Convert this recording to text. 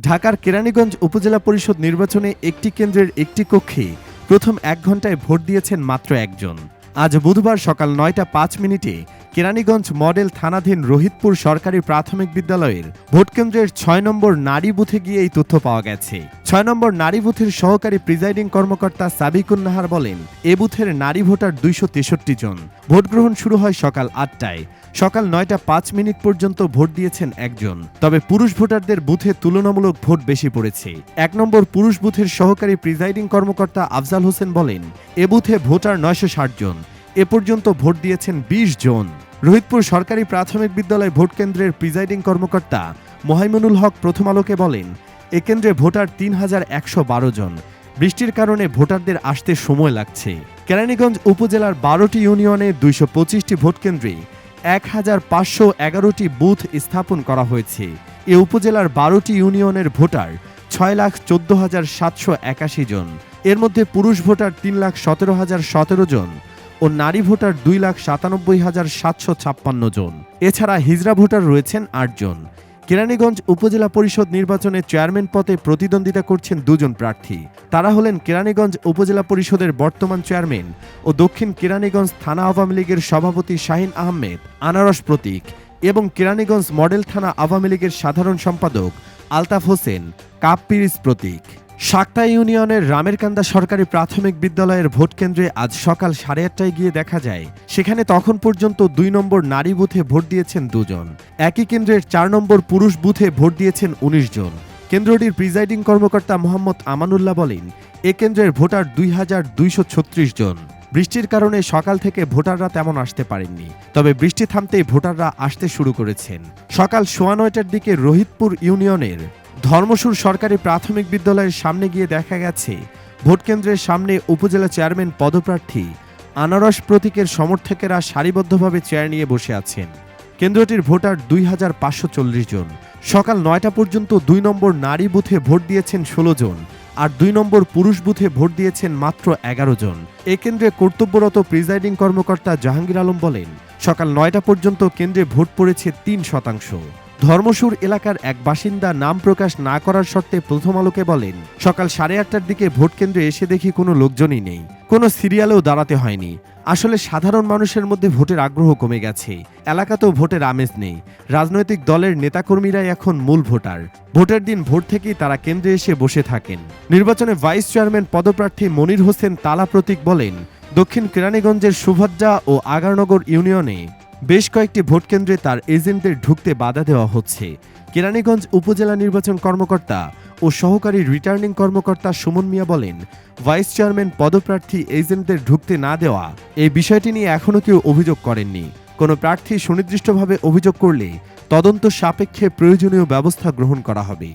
ঢাকার কেরানীগঞ্জ উপজেলা পরিষদ নির্বাচনে একটি কেন্দ্রের একটি কক্ষে প্রথম এক ঘন্টায় ভোট দিয়েছেন মাত্র একজন। আজ বুধবার সকাল নয়টা পাঁচ মিনিটে কেরানীগঞ্জ মডেল থানাধীন রোহিতপুর সরকারি প্রাথমিক বিদ্যালয়ের ভোটকেন্দ্রের ছয় নম্বর নারী বুথে গিয়ে এই তথ্য পাওয়া গেছে। ছয় নম্বর নারী বুথের সহকারী প্রিজাইডিং কর্মকর্তা সাবিকুন নাহার বলেন, এ বুথের নারী ভোটার দুইশো তেষট্টি জন। ভোট গ্রহণ শুরু হয় সকাল আটটায়। সকাল নয়টা পাঁচ মিনিট পর্যন্ত ভোট দিয়েছেন একজন। তবে পুরুষ ভোটারদের বুথে তুলনামূলক ভোট বেশি পড়েছে। এক নম্বর পুরুষ বুথের সহকারী প্রিজাইডিং কর্মকর্তা আফজাল হোসেন বলেন, এ বুথে ভোটার নয়শো ষাট জন। এ পর্যন্ত ভোট দিয়েছেন বিশ জন। রোহিতপুর সরকারি প্রাথমিক বিদ্যালয় ভোট কেন্দ্রের প্রিজাইডিং কর্মকর্তা মোহাইমনুল হক প্রথম আলোকে বলেন, এ কেন্দ্রে ভোটার তিন হাজার একশো বারো জন। বৃষ্টির কারণে ভোটারদের আসতে সময় লাগছে। কেরানীগঞ্জ উপজেলার বারোটি ইউনিয়নে দুইশো পঁচিশটি ভোট কেন্দ্রে এক হাজার পাঁচশো এগারোটি বুথ স্থাপন করা হয়েছে। এ উপজেলার বারোটি ইউনিয়নের ভোটার ছয় লাখ চোদ্দ হাজার সাতশো একাশি জন। এর মধ্যে পুরুষ ভোটার তিন লাখ সতেরো হাজার সতেরো জন ও নারী ভোটার দুই লাখ সাতানব্বই হাজার সাতশো ছাপ্পান্ন জন। এছাড়া হিজরা ভোটার রয়েছেন আটজন কেরানীগঞ্জ উপজেলা পরিষদ নির্বাচনে চেয়ারম্যান পদে প্রতিদ্বন্দ্বিতা করছেন দুজন প্রার্থী। তারা হলেন কেরানীগঞ্জ উপজেলা পরিষদের বর্তমান চেয়ারম্যান ও দক্ষিণ কেরানীগঞ্জ থানা আওয়ামী লীগের সভাপতি শাহিন আহমেদ, আনারস প্রতীক এবং কেরানীগঞ্জ মডেল থানা আওয়ামী লীগের সাধারণ সম্পাদক আলতাফ হোসেন কাপ পিরিস প্রতীক। সাকটা ইউনিয়নের রামেরকান্দা সরকারি প্রাথমিক বিদ্যালয়ের ভোট কেন্দ্রে আজ সকাল সাড়ে আটটায় গিয়ে দেখা যায়, সেখানে তখন পর্যন্ত দুই নম্বর নারী বুথে ভোট দিয়েছেন দুজন। একই কেন্দ্রের চার নম্বর পুরুষ বুথে ভোট দিয়েছেন উনিশ জন। কেন্দ্রটির প্রিজাইডিং কর্মকর্তা মোহাম্মদ আমানুল্লাহ বলেন, এ কেন্দ্রের ভোটার দুই হাজার দুইশো ছত্রিশ জন। বৃষ্টির কারণে সকাল থেকে ভোটাররা তেমন আসতে পারেননি, তবে বৃষ্টি থামতেই ভোটাররা আসতে শুরু করেছেন। সকাল সোয়া নয়টার দিকে রোহিতপুর ইউনিয়নের ধর্মসুর সরকারি প্রাথমিক বিদ্যালয়ের সামনে গিয়ে দেখা গেছে ভোটকেন্দ্রের সামনে উপজেলা চেয়ারম্যান পদপ্রার্থী আনারস প্রতীকের সমর্থকেরা সারিবদ্ধভাবে চেয়ার নিয়ে বসে আছেন। কেন্দ্রটির ভোটার দুই হাজার পাঁচশো চল্লিশ জন। সকাল নয়টা পর্যন্ত দুই নম্বর নারী বুথে ভোট দিয়েছেন ষোলো জন আর দুই নম্বর পুরুষ বুথে ভোট দিয়েছেন মাত্র এগারো জন। এ কেন্দ্রে কর্তব্যরত প্রিজাইডিং কর্মকর্তা জাহাঙ্গীর আলম বলেন, সকাল নয়টা পর্যন্ত কেন্দ্রে ভোট পড়েছে তিন শতাংশ। ধর্মসুর এলাকার এক বাসিন্দা নাম প্রকাশ না করার শর্তে প্রথম আলোকে বলেন, সকাল সাড়ে আটটার দিকে ভোট কেন্দ্রে এসে দেখি কোনো লোকজনই নেই, কোনো সিরিয়ালেও দাঁড়াতে হয়নি। আসলে সাধারণ মানুষের মধ্যে ভোটের আগ্রহ কমে গেছে, এলাকাতেও ভোটের আমেজ নেই। রাজনৈতিক দলের নেতাকর্মীরাই এখন মূল ভোটার। ভোটের দিন ভোট থেকেই তারা কেন্দ্রে এসে বসে থাকেন। নির্বাচনে ভাইস চেয়ারম্যান পদপ্রার্থী মনির হোসেন তালা প্রতীক বলেন, দক্ষিণ কেরানীগঞ্জের সুভদ্রা ও আগারনগর ইউনিয়নে বেশ কয়েকটি ভোট কেন্দ্রে তার এজেন্টদের ঢুকতে বাধা দেওয়া হচ্ছে। কেরানীগঞ্জ উপজেলা নির্বাচন কর্মকর্তা ও সহকারী রিটার্নিং কর্মকর্তা সুমন মিয়া বলেন, ভাইস চেয়ারম্যান পদপ্রার্থী এজেন্টদের ঢুকতে না দেওয়া এই বিষয়টি নিয়ে এখনও কেউ অভিযোগ করেননি। কোনো প্রার্থী সুনির্দিষ্টভাবে অভিযোগ করলে তদন্ত সাপেক্ষে প্রয়োজনীয় ব্যবস্থা গ্রহণ করা হবে।